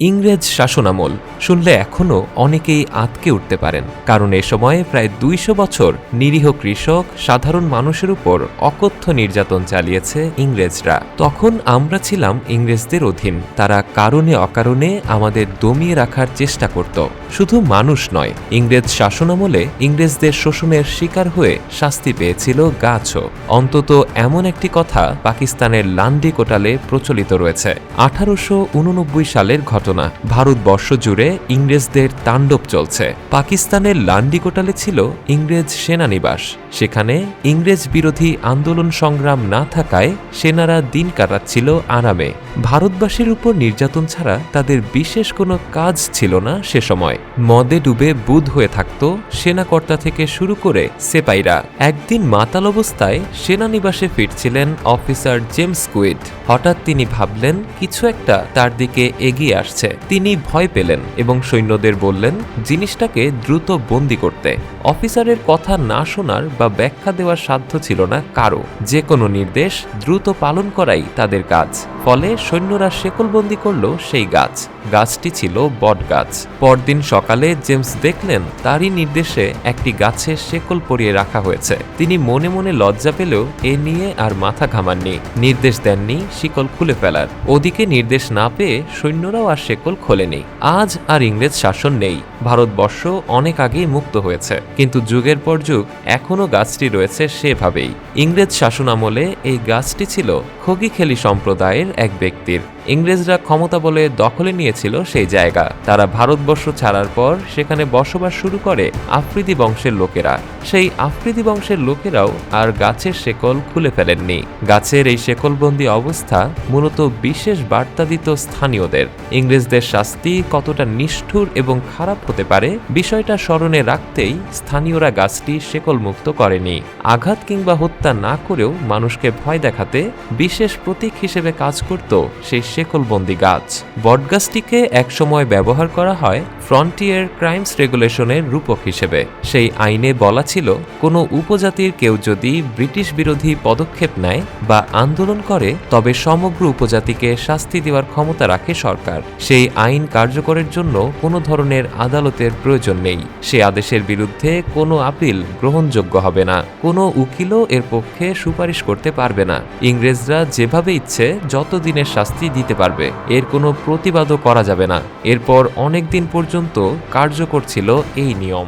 ইংরেজ শাসনামল শুনলে এখনও অনেকেই আতকে উঠতে পারেন, কারণ এ সময়ে প্রায় দুইশো বছর নিরীহ কৃষক, সাধারণ মানুষের উপর অকথ্য নির্যাতন চালিয়েছে ইংরেজরা। তখন আমরা ছিলাম ইংরেজদের অধীন, তারা কারণে অকারণে আমাদের দমিয়ে রাখার চেষ্টা করত। শুধু মানুষ নয়, ইংরেজ শাসনামলে ইংরেজদের শোষণের শিকার হয়ে শাস্তি পেয়েছিল গাছও। অন্তত এমন একটি কথা পাকিস্তানের লান্ডি কোটালে প্রচলিত রয়েছে। আঠারোশো উননব্বই সালের ঘটনা ভারতবর্ষ জুড়ে ইংরেজদের তাণ্ডব চলছে। পাকিস্তানের লান্ডি কোটালে ছিল ইংরেজ সেনানিবাস। সেখানে ইংরেজ বিরোধী আন্দোলন সংগ্রাম না থাকায় সেনারা দিন কাটাচ্ছিল আরামে। ভারতবাসীর উপর নির্যাতন ছাড়া তাদের বিশেষ কোনো কাজ ছিল না সে সময়। মদে ডুবে বুধ হয়ে থাকত সেনাকর্তা থেকে শুরু করে সেপাইরা। একদিন মাতাল অবস্থায় সেনানিবাসে ফিরছিলেন অফিসার জেমস কুইড হঠাৎ তিনি ভাবলেন, কিছু একটা তার দিকে এগিয়ে আসছে। তিনি ভয় পেলেন এবং সৈন্যদের বললেন, জিনিসটাকে দ্রুত বন্দি করতে। অফিসারের কথা না শোনার বা ব্যাখ্যা দেওয়ার সাধ্য ছিল না কারও। যে কোনো নির্দেশ দ্রুত পালন করাই তাদের কাজ। ফলে সৈন্যরা শেকলবন্দি করল সেই গাছ। গাছটি ছিল বট গাছ। পরদিন সকালে জেমস দেখলেন, তারই নির্দেশে একটি গাছে শেকল পরিয়ে রাখা হয়েছে। তিনি মনে মনে লজ্জা পেলেও এ নিয়ে আর মাথা ঘামাননি। নির্দেশ দেননি শিকল খুলে ফেলার। ওদিকে নির্দেশ না পেয়ে সৈন্যরাও আর শেকল খোলেনি। আজ আর ইংরেজ শাসন নেই। ভারতবর্ষ অনেক আগেই মুক্ত হয়েছে। কিন্তু যুগের পর যুগ এখনও গাছটি রয়েছে সেভাবেই। ইংরেজ শাসন আমলে এই গাছটি ছিল খগিখেলি সম্প্রদায়ের এক ব্যক্তির। ইংরেজরা ক্ষমতা বলে দখলে নিয়েছিল সেই জায়গা। তারা ভারতবর্ষ ছাড়ার পর সেখানে বসবাস শুরু করে আফ্রিদি বংশের লোকেরা। সেই আফ্রিদি বংশের লোকেরাও আর গাছের শেকল খুলে ফেলেননি। গাছের এই শেকলবন্দি অবস্থা মূলত বিশেষ বার্তা দিত স্থানীয়দের। ইংরেজদের শাস্তি কতটা নিষ্ঠুর এবং খারাপ হতে পারে বিষয়টা স্মরণে রাখতেই স্থানীয়রা গাছটি শেকলমুক্ত করেনি। আঘাত কিংবা হত্যা না করেও মানুষকে ভয় দেখাতে বিশেষ প্রতীক হিসেবে কাজ করত সেই শেকলবন্দি গাছ। বটগাছটিকে একসময় ব্যবহার করা হয় ফ্রন্টিয়ার ক্রাইমস রেগুলেশনের রূপক হিসেবে। সেই আইনে বলা ছিল, কোনো উপজাতির কেউ যদি ব্রিটিশ বিরোধী পদক্ষেপ নেয় বা আন্দোলন করে, তবে সমগ্র উপজাতিকে শাস্তি দেওয়ার ক্ষমতা রাখে সরকার। সেই আইন কার্যকরের জন্য কোনো ধরনের আদালতের প্রয়োজন নেই। সে আদেশের বিরুদ্ধে কোনো আপিল গ্রহণযোগ্য হবে না। কোনো উকিলও এর পক্ষে সুপারিশ করতে পারবে না। ইংরেজরা যেভাবে ইচ্ছে যত দিনের শাস্তি দিতে পারবে। এর কোনো প্রতিবাদও করা যাবে না। এরপর অনেক দিন পর্যন্ত কার্যকর ছিল এই নিয়ম।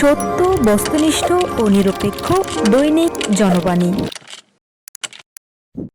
সত্য, বস্তুনিষ্ঠ ও নিরপেক্ষ দৈনিক জনবাণী।